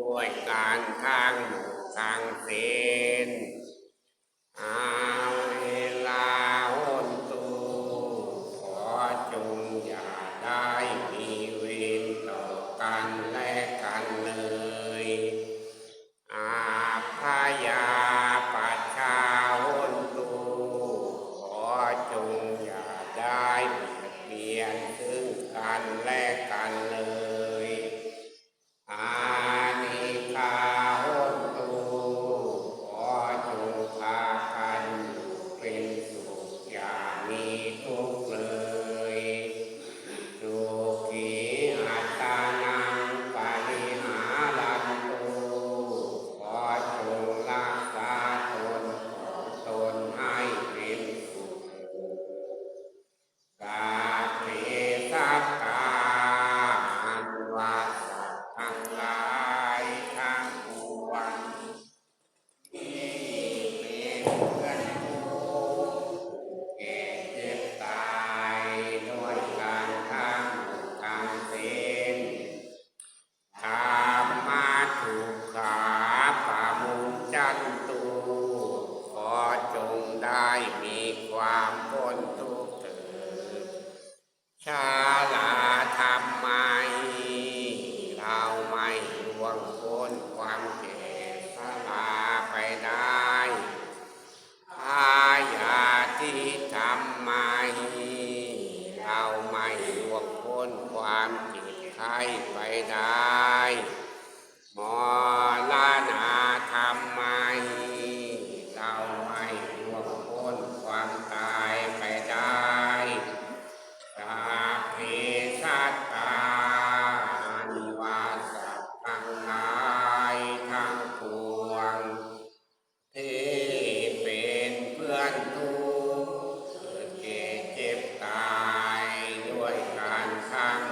ด้วยการทางทางเสนอาเวลาโอนตูขอจงอย่าได้มีเวรต่อกันและกันเลย อาพยาปัชชาโอนตูขอจง เอาไม่ล่วงพ้นความเก่สลาไปได้อาญาที่ทำไม่เราไม่ล่วงพ้นความเจ็บไข้ไปได้ กันทุกข์เกิดเจ็บตายด้วยการข้ง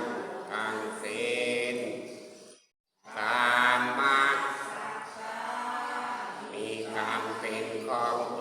ทางเส้นกามมามีกามเป็นของ